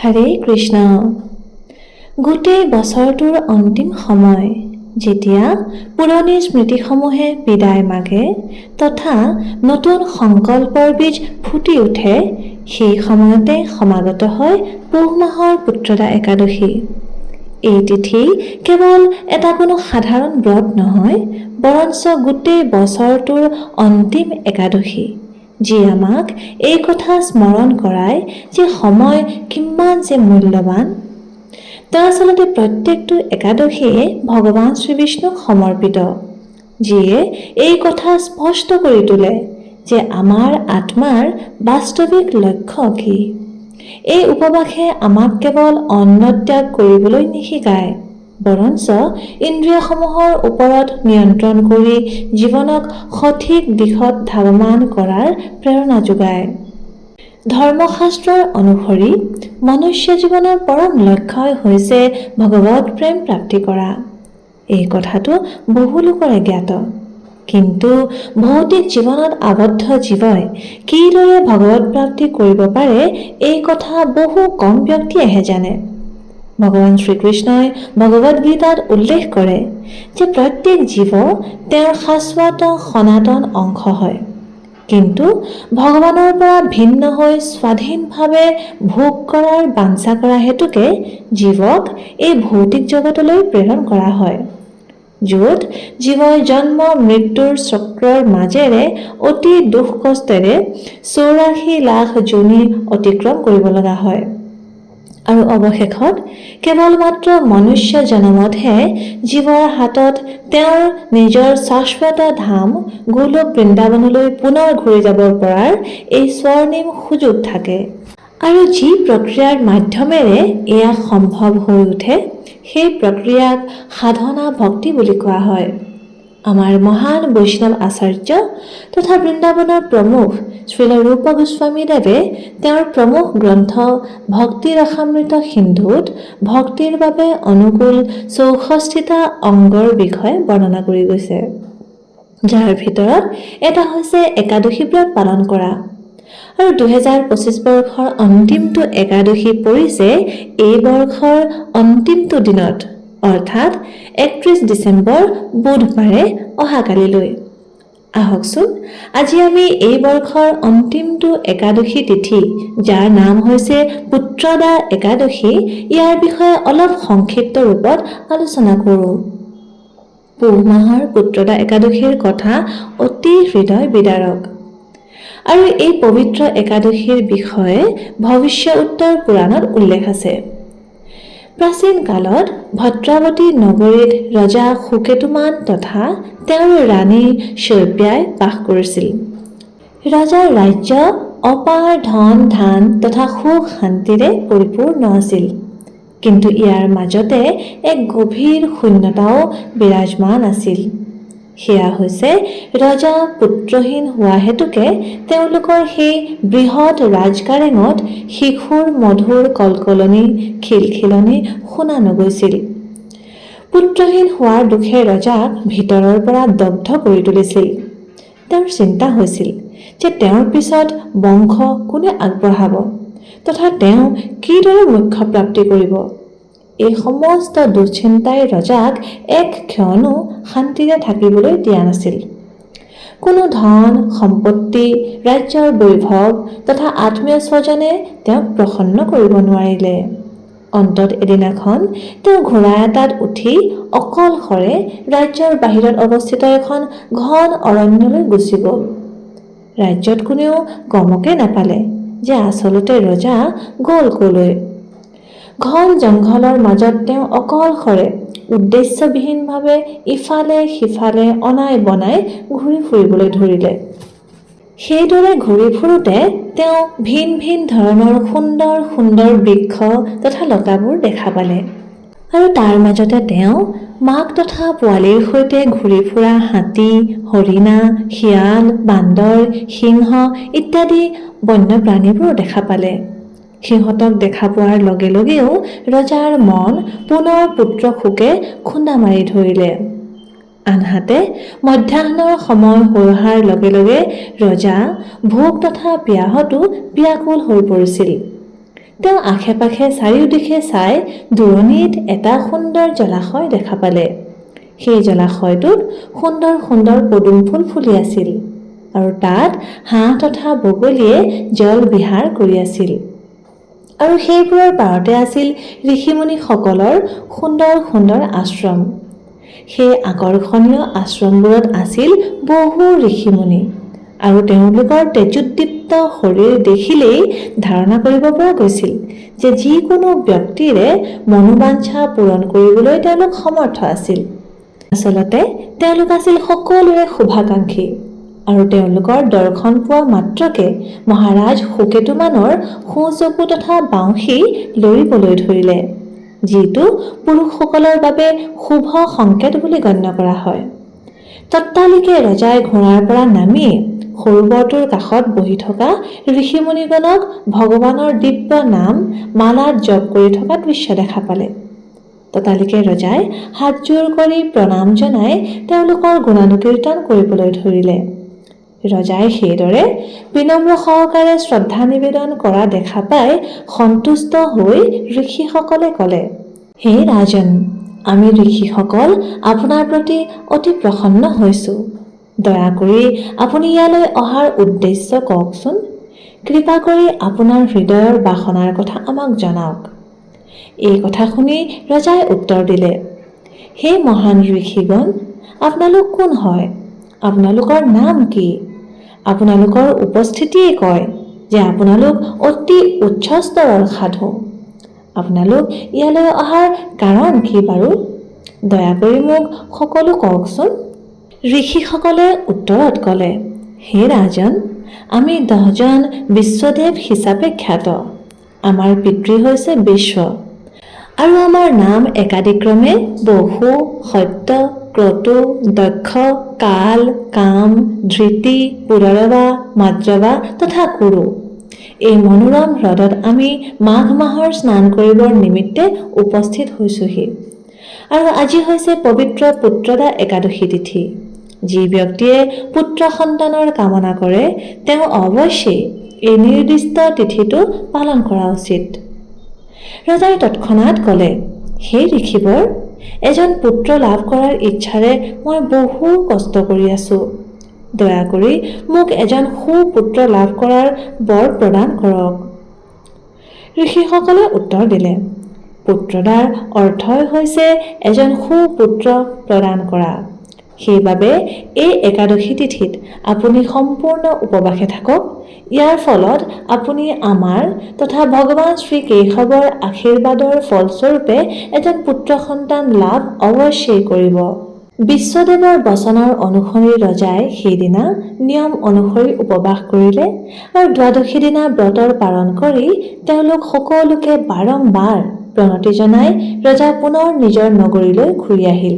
হৰে কৃষ্ণ। গোটেই বছৰটোৰ অন্তিম সময়। যেতিয়া পুৰণি স্মৃতিসমূহে বিদায় মাগে তথা নতুন সংকল্পৰ বীজ ফুটি উঠে সেই সময়তে সমাগত হয় পুহ মাহৰ পুত্ৰদা একাদশী। এই তিথি কেৱল এটা কোনো সাধাৰণ ব্ৰত নহয় বৰঞ্চ গোটেই বছৰটোৰ অন্তিম একাদশী। যি আমাক এই কথা স্মৰণ কৰায় যে সময় কিমান যে মূল্যৱান। দৰাচলতে প্ৰত্যেকটো একাদশীয়ে ভগৱান শ্ৰীবিষ্ণুক সমৰ্পিত, যিয়ে এই কথা স্পষ্ট কৰি তোলে যে আমাৰ আত্মাৰ বাস্তৱিক লক্ষ্য কি। এই উপবাসে আমাক কেৱল অন্ন ত্যাগ কৰিবলৈ নিশিকায় বৰঞ্চ ইন্দ্ৰিয়সমূহৰ ওপৰত নিয়ন্ত্ৰণ কৰি জীৱনক সঠিক দিশত ধাৱমান কৰাৰ প্ৰেৰণা যোগায়। ধৰ্মশাস্ত্ৰৰ অনুসৰি মনুষ্য জীৱনৰ পৰম লক্ষ্যই হৈছে ভগৱত প্ৰেম প্ৰাপ্তি কৰা। এই কথাটো বহু লোকৰে জ্ঞাত। কিন্তু ভৌতিক জীৱনত আবদ্ধ জীৱই কিদৰে ভগৱত প্ৰাপ্তি কৰিব পাৰে এই কথা বহু কম ব্যক্তিয়েহে জানে। ভগৱান শ্ৰীকৃষ্ণই ভগৱদ গীতাত উল্লেখ কৰে যে প্ৰত্যেক জীৱ তেওঁৰ শাশ্বত সনাতন অংশ হয়। কিন্তু ভগৱানৰ পৰা ভিন্ন হৈ স্বাধীনভাৱে ভোগ কৰাৰ বাঞ্ছা কৰা হেতুকে জীৱক এই ভৌতিক জগতলৈ প্ৰেৰণ কৰা হয়, য'ত জীৱই জন্ম, মৃত্যুৰ চক্ৰৰ মাজেৰে অতি দুখ কষ্টেৰে চৌৰাশী লাখ যোনি অতিক্ৰম কৰিব লগা হয়। আৰু অৱশেষত কেৱল মাত্ৰ মনুষ্য জনমতহে জীৱৰ হাতত তেওঁৰ নিজৰ শাশ্বত ধাম গোলোক বৃন্দাবনলৈ পুনৰ ঘূৰি যাব পৰাৰ এই স্বৰ্ণিম সুযোগ থাকে। আৰু যি প্ৰক্ৰিয়াৰ মাধ্যমেৰে এয়া সম্ভৱ হৈ উঠে, সেই প্ৰক্ৰিয়াক সাধনা ভক্তি বুলি কোৱা হয়। আমাৰ মহান বৈষ্ণৱ আচাৰ্য তথা বৃন্দাবনৰ প্ৰমুখ শ্ৰীল ৰূপ গোস্বামীদেৱে তেওঁৰ প্ৰমুখ গ্ৰন্থ ভক্তি ৰসামৃত সিন্ধুত ভক্তিৰ বাবে অনুকূল চৌষষ্ঠিটা অংগৰ বিষয়ে বৰ্ণনা কৰি গৈছে। যাৰ ভিতৰত এটা হৈছে একাদশী ব্ৰত পালন কৰা। আৰু দুহেজাৰ পঁচিছ বৰ্ষৰ অন্তিমটো একাদশী পৰিছে এই বৰ্ষৰ অন্তিমটো দিনত। অৰ্থাৎ একত্ৰিছ ডিচেম্বৰ বুধবাৰে অহাকালিলৈ। আহকচোন আজি আমি এই বৰ্ষৰ অন্তিমটো একাদশী তিথি যাৰ নাম হৈছে পুত্ৰদা একাদশী ইয়াৰ বিষয়ে অলপ সংক্ষিপ্ত ৰূপত আলোচনা কৰোঁ। পুহ মাহৰ পুত্ৰদা একাদশীৰ কথা অতি হৃদয় বিদাৰক। আৰু এই পবিত্ৰ একাদশীৰ বিষয়ে ভৱিষ্য উত্তৰ পুৰাণত উল্লেখ আছে। প্ৰাচীন কালত ভদ্ৰাৱতী নগৰীত ৰজা সুকেতুমান তথা তেওঁৰ ৰাণী শৈব্যাই বাস কৰিছিল। ৰজাৰ ৰাজ্য অপাৰ ধন ধান তথা সুখ শান্তিৰে পৰিপূৰ্ণ আছিল। কিন্তু ইয়াৰ মাজতে এক গভীৰ শূন্যতাও বিৰাজমান আছিল। সেয়া হৈছে ৰজা পুত্ৰহীন হোৱা হেতুকে তেওঁলোকৰ সেই বৃহৎ ৰাজকাৰেঙত শিশুৰ মধুৰ কলকলনি খিলখিলনি শুনা নগৈছিল। পুত্ৰহীন হোৱাৰ দুখে ৰজাক ভিতৰৰ পৰা দগ্ধ কৰি তুলিছিল। তেওঁৰ চিন্তা হৈছিল যে তেওঁৰ পিছত বংশ কোনে আগবঢ়াব তথা তেওঁ কিদৰে মোক্ষ প্ৰাপ্তি কৰিব। এই সমস্ত দুশ্চিন্তাই ৰজাক এক ক্ষণো শান্তিৰে থাকিবলৈ দিয়া নাছিল। কোনো ধন, সম্পত্তি, ৰাজ্যৰ বৈভৱ তথা আত্মীয় স্বজনে তেওঁক প্ৰসন্ন কৰিব নোৱাৰিলে। অন্তত এদিনাখন তেওঁ ঘোঁৰা এটাত উঠি অকলশৰে ৰাজ্যৰ বাহিৰত অৱস্থিত এখন ঘন অৰণ্যলৈ গুচি গ'ল ৰাজ্যত কোনেও গমকে নাপালে যে আচলতে ৰজা গ'ল কলৈ। ঘন জংঘলৰ মাজত তেওঁ অকলশৰে উদ্দেশ্যবিহীনভাৱে ইফালে সিফালে অনাই বনাই ঘূৰি ফুৰিবলৈ ধৰিলে। সেইদৰে ঘূৰি ফুৰোতে তেওঁ ভিন ভিন ধৰণৰ সুন্দৰ সুন্দৰ বৃক্ষ তথা লতাবোৰ দেখা পালে। আৰু তাৰ মাজতে তেওঁ মাক তথা পোৱালীৰ সৈতে ঘূৰি ফুৰা হাতী হৰিণা শিয়াল বান্দৰ সিংহ ইত্যাদি বন্যপ্ৰাণীবোৰ দেখা পালে। সিহঁতক দেখা পোৱাৰ লগে লগেও ৰজাৰ মন পুনৰ পুত্ৰ শোকে খুন্দা মাৰি ধৰিলে। আনহাতে মধ্যাহ্নৰ সময় হৈ অহাৰ লগে লগে ৰজা ভোক তথা পিয়াহতো ব্যাকুল হৈ পৰিছিল। তেওঁ আশে পাশে চাৰিওদিশে চাই দূৰণিত এটা সুন্দৰ জলাশয় দেখা পালে। সেই জলাশয়টোত সুন্দৰ সুন্দৰ পদুম ফুল ফুলি আছিল আৰু তাত হাঁহ তথা বগলীয়ে জল বিহাৰ কৰি আছিল। আৰু সেইবোৰৰ পাৰতে আছিল ঋষিমুনিসকলৰ সুন্দৰ সুন্দৰ আশ্ৰম। সেই আকৰ্ষণীয় আশ্ৰমবোৰত আছিল বহু ঋষিমুনি আৰু তেওঁলোকৰ তেজোদ্দীপ্ত শৰীৰ দেখিলেই ধাৰণা কৰিব পৰা গৈছিল যে যিকোনো ব্যক্তিৰে মনোবাঞ্ছা পূৰণ কৰিবলৈ তেওঁলোক সমৰ্থ আছিল। আচলতে তেওঁলোক আছিল সকলোৰে শুভাকাংক্ষী। আৰু তেওঁলোকৰ দৰ্শন পোৱা মাত্ৰকে মহাৰাজ সুকেতুমানৰ চকু তথা বাউসী লৰিবলৈ ধৰিলে যিটো পুৰুষসকলৰ বাবে শুভ সংকেত বুলি গণ্য কৰা হয়। তৎকালিকে ৰজাই ঘোঁৰাৰ পৰা নামি সৰোবৰটোৰ কাষত বহি থকা ঋষিমুনিগণক ভগৱানৰ দিব্য নাম মালাত জপ কৰি থকা দৃশ্য দেখা পালে। ততালিকে ৰজাই হাতযোৰ কৰি প্ৰণাম জনাই তেওঁলোকৰ গুণানুকীৰ্তন কৰিবলৈ ধৰিলে। ৰজাই সেইদৰে বিনম্ৰ সহকাৰে শ্ৰদ্ধা নিবেদন কৰা দেখা পাই সন্তুষ্ট হৈ ঋষিসকলে ক'লে হে ৰাজন আমি ঋষিসকল আপোনাৰ প্ৰতি অতি প্ৰসন্ন হৈছোঁ। দয়া কৰি আপুনি ইয়ালৈ অহাৰ উদ্দেশ্য কওকচোন। কৃপা কৰি আপোনাৰ হৃদয়ৰ বাসনাৰ কথা আমাক জনাওক। এই কথা শুনি ৰজাই উত্তৰ দিলে হে মহান ঋষিগণ আপোনালোক কোন হয়? আপোনালোকৰ নাম কি? আপোনালোকৰ উপস্থিতিয়ে কয় যে আপোনালোক অতি উচ্চ স্তৰৰ সাধু। আপোনালোক ইয়ালৈ অহাৰ কাৰণ কি বাৰু? দয়া কৰি মোক সকলো কওকচোন। ঋষিসকলে উত্তৰত ক'লে হে ৰাজন আমি দহজন বিশ্বদেৱ হিচাপে খ্যাত। আমাৰ পিতৃ হৈছে বিশ্ব। আৰু আমাৰ নাম একাদিক্ৰমে বহু সত্য ক্ৰতু দক্ষ, কাল, কাম, ধৃতি পুৰৰবা মাদ্ৰবা তথা কুৰু এই মনোৰম হ্ৰদত আমি মাঘ মাহৰ স্নান কৰিবৰ নিমিত্তে উপস্থিত হৈছোহি। আৰু আজি হৈছে পবিত্ৰ পুত্ৰদা একাদশী তিথি। যি ব্যক্তিয়ে পুত্ৰ সন্তানৰ কামনা কৰে, তেওঁ অৱশ্যেই এই নিৰ্দিষ্ট তিথিটো পালন কৰা উচিত। ৰজাই তৎক্ষণাত ক'লে, হে ঋষিবৰ এজন পুত্ৰ লাভ কৰাৰ ইচ্ছাৰে মই বহু কষ্ট কৰি আছোঁ। দয়া কৰি মোক এজন সুপুত্ৰ লাভ কৰাৰ বৰ প্ৰদান কৰক। ঋষিসকলে উত্তৰ দিলে পুত্ৰদাৰ অৰ্থই হৈছে এজন সুপুত্ৰ প্ৰদান কৰা। সেইবাবে এই একাদশী তিথিত আপুনি সম্পূৰ্ণ উপবাসে থাকক। ইয়াৰ ফলত আপুনি আমাৰ তথা ভগৱান শ্ৰীকেশৱৰ আশীৰ্বাদৰ ফলস্বৰূপে এজন পুত্ৰ সন্তান লাভ অৱশ্যেই কৰিব। বিশ্বদেৱৰ বচনৰ অনুসৰি ৰজাই সেইদিনা নিয়ম অনুসৰি উপবাস কৰিলে আৰু দ্বাদশী দিনা ব্ৰতৰ পালন কৰি তেওঁলোক সকলোকে বাৰম্বাৰ প্ৰণতি জনাই ৰজা পুনৰ নিজৰ নগৰীলৈ ঘূৰি আহিল।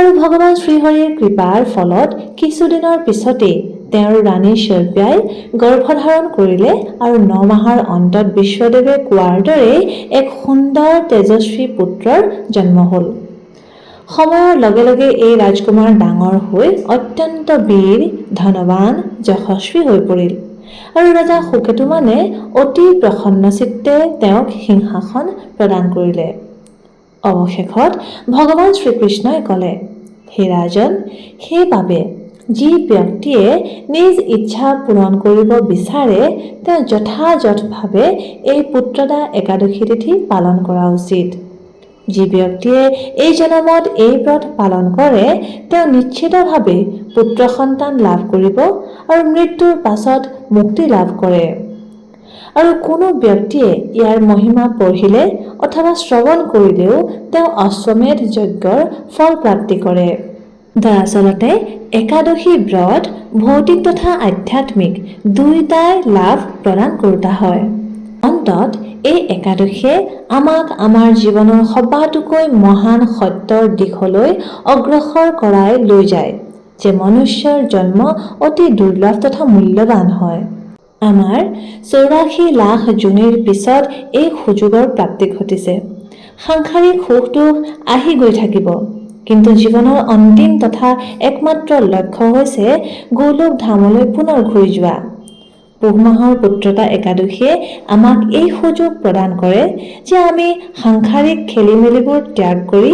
আৰু ভগৱান শ্ৰীহৰিৰ কৃপাৰ ফলত কিছুদিনৰ পিছতেই তেওঁৰ ৰাণী শৈব্যাই গৰ্ভধাৰণ কৰিলে আৰু ন মাহৰ অন্তত বিশ্বদেৱে কোৱাৰ দৰেই এক সুন্দৰ তেজস্বী পুত্ৰৰ জন্ম হ'ল। সময়ৰ লগে লগে এই ৰাজকুমাৰ ডাঙৰ হৈ অত্যন্ত বীৰ ধনৱান যশস্বী হৈ পৰিল আৰু ৰজা সুকেতুমানে অতি প্ৰসন্নচিত্তে তেওঁক সিংহাসন প্ৰদান কৰিলে। অৱশেষত ভগৱান শ্ৰীকৃষ্ণই ক'লে, হে ৰাজন সেইবাবে যি ব্যক্তিয়ে নিজ ইচ্ছা পূৰণ কৰিব বিচাৰে, তেওঁ যথাযথভাৱে এই পুত্ৰদা একাদশী তিথি পালন কৰা উচিত। যি ব্যক্তিয়ে এই জনমত এই ব্ৰত পালন কৰে, তেওঁ নিশ্চিতভাৱে পুত্ৰ সন্তান লাভ কৰিব আৰু মৃত্যুৰ পাছত মুক্তি লাভ কৰে। আৰু কোনো ব্যক্তিয়ে ইয়াৰ মহিমা পঢ়িলে অথবা শ্ৰৱণ কৰিলেও তেওঁ অশ্বমেধ যজ্ঞৰ ফল প্ৰাপ্তি কৰে। দৰাচলতে, একাদশী ব্ৰত ভৌতিক তথা আধ্যাত্মিক দুয়োটাই লাভ প্ৰদান কৰোতা হয়। অন্তত এই একাদশীয়ে আমাক আমাৰ জীৱনৰ সবাতোকৈ মহান সত্যৰ দিশলৈ অগ্ৰসৰ কৰাই লৈ যায়, যে মনুষ্যৰ জন্ম অতি দুৰ্লভ তথা মূল্যৱান হয়। আমাৰ চৌৰাশী লাখ জোনিৰ পিছত এই সুযোগৰ প্ৰাপ্তি ঘটিছে। সাংসাৰিক সুখ দুখ আহি গৈ থাকিব। কিন্তু জীৱনৰ অন্তিম তথা একমাত্ৰ লক্ষ্য হৈছে গৌলোক ধামলৈ পুনৰ ঘূৰি যোৱা। পুহ মাহৰ পুত্ৰতা একাদশীয়ে আমাক এই সুযোগ প্ৰদান কৰে যে আমি সাংসাৰিক খেলি মেলিবোৰ ত্যাগ কৰি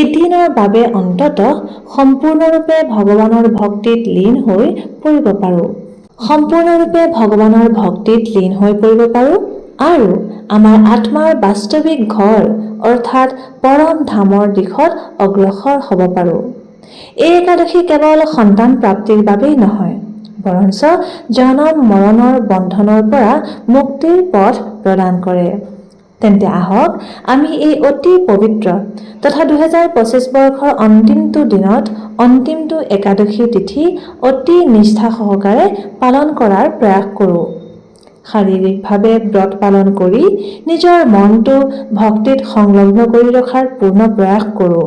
এদিনৰ বাবে অন্ততঃ সম্পূৰ্ণৰূপে ভগৱানৰ ভক্তিত লীন হৈ পৰিব পাৰোঁ। সম্পূৰ্ণৰূপে ভগৱানৰ ভক্তিত লীন হৈ পৰিব পাৰোঁ আৰু আমাৰ আত্মাৰ বাস্তৱিক ঘৰ অৰ্থাৎ পৰম ধামৰ দিশত অগ্ৰসৰ হ'ব পাৰোঁ। এই একাদশী কেৱল সন্তান প্ৰাপ্তিৰ বাবেই নহয় বৰঞ্চ জনম মৰণৰ বন্ধনৰ পৰা মুক্তিৰ পথ প্ৰদান কৰে। তেন্তে আহক আমি এই অতি পবিত্ৰ তথা দুহেজাৰ পঁচিছ বৰ্ষৰ অন্তিমটো দিনত অন্তিমটো একাদশী তিথি অতি নিষ্ঠা সহকাৰে পালন কৰাৰ প্ৰয়াস কৰোঁ। শাৰীৰিকভাৱে ব্ৰত পালন কৰি নিজৰ মনটো ভক্তিত সংলগ্ন কৰি ৰখাৰ পূৰ্ণ প্ৰয়াস কৰোঁ।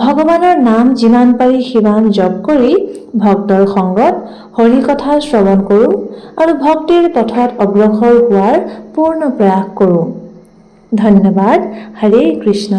ভগৱানৰ নাম যিমান পাৰি সিমান জপ কৰি ভক্তৰ সংগত হৰি কথা শ্ৰৱণ কৰোঁ আৰু ভক্তিৰ পথত অগ্ৰসৰ হোৱাৰ পূৰ্ণ প্ৰয়াস কৰোঁ। ধন্যবাদ হৰে কৃষ্ণ